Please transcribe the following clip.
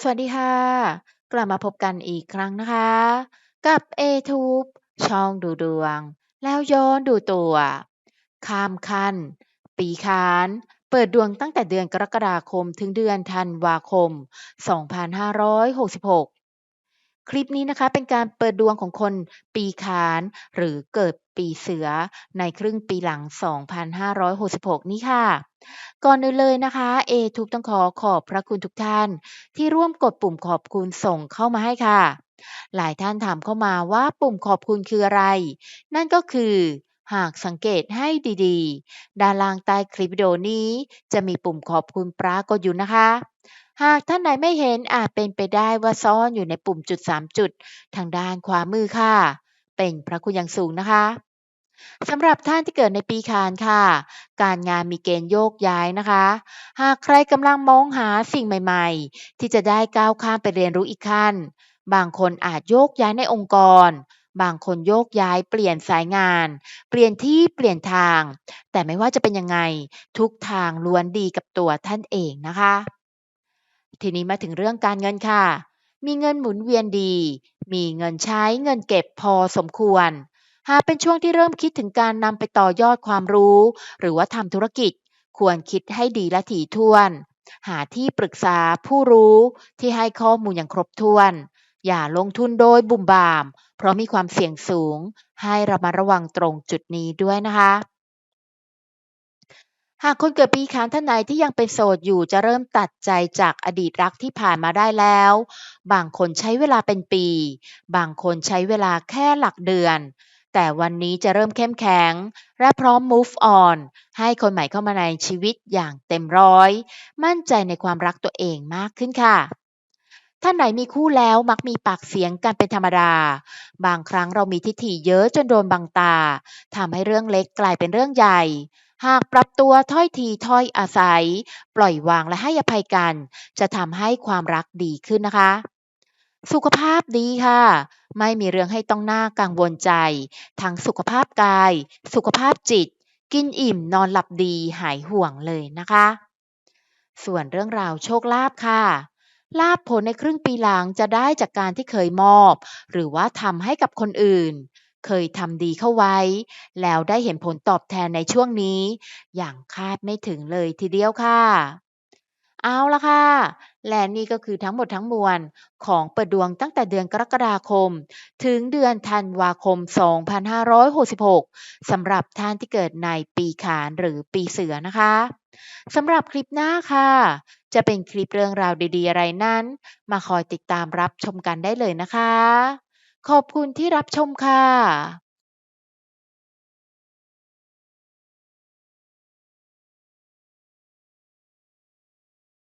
สวัสดีค่ะ กลับมาพบกันอีกครั้งนะคะ กับ A-Tube ช่องดูดวง แล้วย้อนดูตัว ข้ามคัน ปีขาน เปิดดวงตั้งแต่เดือนกรกฎาคมถึงเดือนธันวาคม 2566 คลิปนี้นะคะเป็นการเปิดดวงของคนปีขานหรือเกิดปีเสือในครึ่งปีหลัง 2566 นี้ค่ะ ก่อนอื่นเลยนะคะ A-Tube ต้องขอขอบพระคุณทุกท่าน ที่ร่วมกดปุ่มขอบคุณส่งเข้ามาให้ค่ะ หลายท่านถามเข้ามาว่าปุ่มขอบคุณคืออะไร นั่นก็คือหากสังเกตให้ดีๆ ด้านล่างใต้คลิปวิดีโอนี้ จะมีปุ่มขอบคุณปรากฏอยู่นะคะ หากท่านไหนไม่เห็นอาจเป็นไปได้ว่าซ่อนอยู่ในปุ่มจุด 3 จุด ทางด้านขวามือค่ะ เป็นพระคุณอย่างสูงนะคะสำหรับท่านที่เกิดในปีขานค่ะ การงานมีเกณฑ์โยกย้ายนะคะ หากใครกำลังมองหาสิ่งใหม่ๆ ที่จะได้ก้าวข้ามไปเรียนรู้อีกขั้น บางคนอาจโยกย้ายในองค์กร บางคนโยกย้ายเปลี่ยนสายงาน เปลี่ยนที่เปลี่ยนทาง แต่ไม่ว่าจะเป็นยังไง ทุกทางล้วนดีกับตัวท่านเองนะคะ ทีนี้มาถึงเรื่องการเงินค่ะ มีเงินหมุนเวียนดี มีเงินใช้เงินเก็บพอสมควร หากเป็นช่วงที่เริ่มคิดถึงการนำไปต่อยอดความรู้ หรือว่าทำธุรกิจ ควรคิดให้ดีและถี่ถ้วน หาที่ปรึกษาผู้รู้ที่ให้ข้อมูลอย่างครบถ้วน อย่าลงทุนโดยบุ่มบาม เพราะมีความเสี่ยงสูง ให้ระมัดระวังตรงจุดนี้ด้วยนะคะ หากคนเกิดปีขานท่านไหนที่ยังเป็นโสดอยู่จะเริ่มตัดใจจากอดีตรักที่ผ่านมาได้แล้ว บางคนใช้เวลาเป็นปี บางคนใช้เวลาแค่หลักเดือน แต่วันนี้จะเริ่มเข้มแข็ง และพร้อม move on ให้คนใหม่เข้ามาในชีวิตอย่างเต็มร้อย มั่นใจในความรักตัวเองมากขึ้นค่ะท่านไหนมีคู่แล้วมักมีปากเสียงกันเป็นธรรมดา บางครั้งเรามีทิฐิเยอะจนโดนบังตาทำให้เรื่องเล็กกลายเป็นเรื่องใหญ่หากปรับตัวถ้อยทีถ้อยอาศัย ปล่อยวางและให้อภัยกัน จะทำให้ความรักดีขึ้นนะคะ สุขภาพดีค่ะ ไม่มีเรื่องให้ต้องหน่ากังวลใจ ทั้งสุขภาพกาย สุขภาพจิต กินอิ่มนอนหลับดีหายห่วงเลยนะคะ ส่วนเรื่องราวโชคลาภค่ะลาภผลในครึ่งปีหลังจะได้จากการที่เคยมอบ หรือว่าทำให้กับคนอื่น เคยทำดีเข้าไว้ แล้วได้เห็นผลตอบแทนในช่วงนี้ อย่างคาดไม่ถึงเลยทีเดียวค่ะ เอาละค่ะ และนี่ก็คือทั้งหมดทั้งมวลของเปิดดวงตั้งแต่เดือนกรกฎาคม ถึงเดือนธันวาคม 2566สำหรับท่านที่เกิดในปีขานหรือปีเสือนะคะสำหรับคลิปหน้าค่ะ จะเป็นคลิปเรื่องราวดีๆ อะไรนั้น มาคอยติดตามรับชมกันได้เลยนะคะ ขอบคุณที่รับชมค่ะ